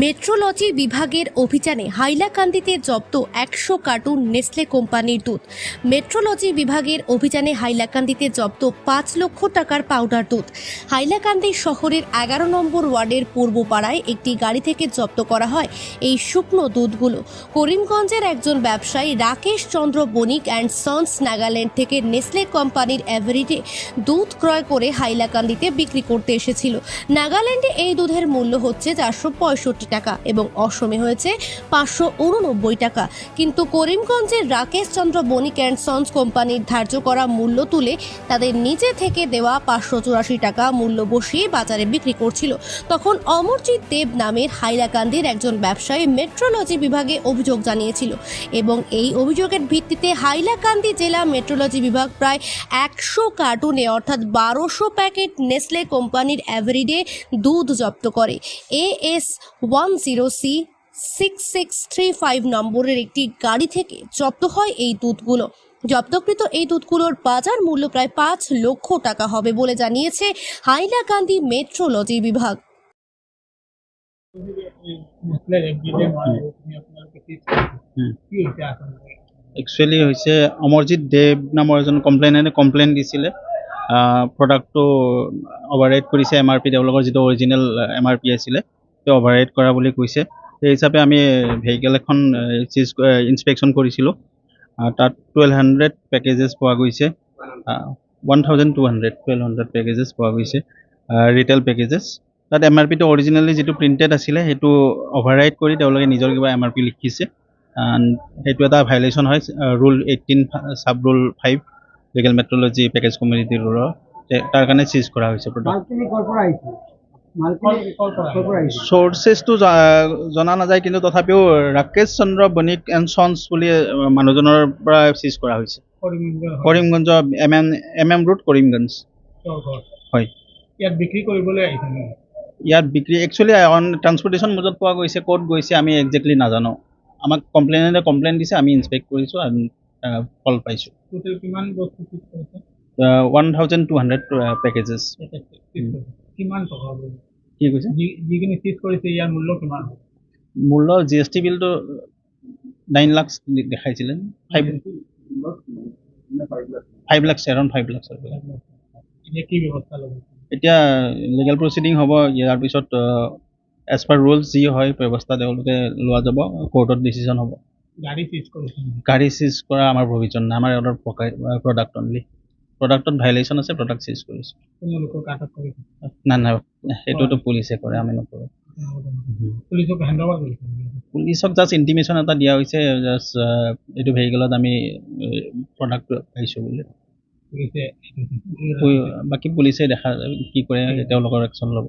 Metrology বিভাগের অভিযানে হাইলাকান্দিতে জব্দ একশো কার্টুন নেসলে কোম্পানির দুধ। মেট্রোলজি বিভাগের অভিযানে হাইলাকান্দিতে জব্দ পাঁচ লক্ষ টাকার পাউডার দুধ। হাইলাকান্দি শহরের এগারো নম্বর ওয়ার্ডের পূর্ব পাড়ায় একটি গাড়ি থেকে জব্দ করা হয় এই শুকনো দুধগুলো। করিমগঞ্জের একজন ব্যবসায়ী রাকেশ চন্দ্র বণিক অ্যান্ড সন্স নাগাল্যান্ড থেকে নেসলে কোম্পানির অ্যাভারেজে দুধ ক্রয় করে হাইলাকান্দিতে বিক্রি করতে এসেছিল। নাগাল্যান্ডে এই দুধের মূল্য হচ্ছে চারশো পঁয়ষট্টি টাকা এবং অসমে হয়েছে পাঁচশো উননব্বই টাকা। কিন্তু করিমগঞ্জের রাকেশ চন্দ্র বণিক অ্যান্ড সন্স কোম্পানির ধার্য করা মূল্য তুলে তাদের নিচে থেকে দেওয়া পাঁচশো চুরাশি টাকা মূল্য বসিয়ে বাজারে বিক্রি করছিল। তখন অমরজিৎ দেব নামের হাইলাকান্দির একজন ব্যবসায়ী মেট্রোলজি বিভাগে অভিযোগ জানিয়েছিল এবং এই অভিযোগের ভিত্তিতে হাইলাকান্দি জেলা মেট্রোলজি বিভাগ প্রায় একশো কার্টুনে অর্থাৎ বারোশো প্যাকেট নেসলে কোম্পানির অ্যাভারিডে দুধ জব্দ করে। A S one zero C six six three five নম্বরের একটি গাড়ি থেকে জব্দ হয় এই দুধগুলো। জব্দকৃত এই দুধগুলোর বাজার মূল্য প্রায় পাঁচ লক্ষ টাকা হবে বলে জানিয়েছে হাইলাকান্দি মেট্রোলজি বিভাগ। একচুৱেলি হৈছে অমৰজিৎ দেৱ নামৰ এজন কমপ্লেইনাৰে কমপ্লেইন দিছিলে। প্ৰডাক্টটো অভাৰৰাইড কৰিছে এম আৰ পি তেওঁলোকৰ যিটো অৰিজিনেল এম আৰ পি আছিলে। অভাৰৰাইড কৰা বুলি কৈছে। সেই হিচাপে আমি ভেহিকেল এখন ইনস্পেকশ্যন কৰিছিলোঁ। তাত টুৱেল্ভ হাণ্ড্ৰেড পেকেজেছ পোৱা গৈছে। One thousand two hundred twelve hundred packages পোৱা গৈছে। ৰিটেইল পেকেজেছ তাত এম আৰ পিটো অৰিজিনেলি যিটো প্ৰিণ্টেড আছিলে সেইটো অভাৰৰাইড কৰি তেওঁলোকে নিজৰ কিবা এম আৰ পি লিখিছে। সেইটো এটা ভাইলেশ্যন হয় rule eighteen sub rule five legal metrology package community ৰুলৰ তাৰ কাৰণে চিজ কৰা হৈছে প্ৰডাক্ট চ'ৰ্চেছটো জনা নাযায় কিন্তু তথাপিও ৰাকেশ চন্দ্ৰ বণিক এণ্ড চন্স বুলি মানুহজনৰ পৰা চিজ কৰা হৈছে। Karimganj M M M M road Karimganj. হয় ইয়াত বিক্ৰী কৰিবলৈ আহিছে নেকি ইয়াত বিক্ৰী একচুৱেলি অন ট্ৰান্সপৰ্টেশ্যন মোজত পোৱা গৈছে ক'ত গৈছে আমি একজেক্টলি নাজানো। আমাক কমপ্লেইনে কমপ্লেইন দিছে আমি ইনস্পেক্ট কৰিছোঁ আৰু আহ, ফল পাইছোঁ। One thousand two hundred packages কিমান টকা হ'ব? কি কৈছে? যিখিনি চিজ কৰিছে ইয়াৰ মূল্য কিমান? হ'ব মূল্য জি এছ টি বিলটো নাইন লাক্স দেখাইছিলে। Five five lakhs around five lakhs এতিয়া কি ব্যৱস্থা ল'ব? এতিয়া লিগেল প্ৰচিডিং হ'ব ইয়াৰ পিছত এজ পাৰ ৰুলছ যি হয় ব্যৱস্থা তেওঁলোকে লোৱা যাব কোৰ্টত ডিচিশ্যন হ'ব। গাড়ী চিজ কৰা আমাৰ প্ৰভিজন নাই আমাৰ প্ৰডাক্ট অনলি প্ৰডাক্টত ভাইলেশ্যন আছে প্ৰডাক্ট চিজ কৰিছোঁ। নাই নাই সেইটোতো পুলিচে কৰে আমি নকৰোঁ। পুলিচক জাষ্ট ইণ্টিমেশ্যন এটা দিয়া হৈছে জাষ্ট এইটো ভেহিকেলত আমি প্ৰডাক্ট পাইছোঁ বুলি। বাকী পুলিচে দেখা কি কৰে তেওঁলোকৰ একশ্যন ল'ব.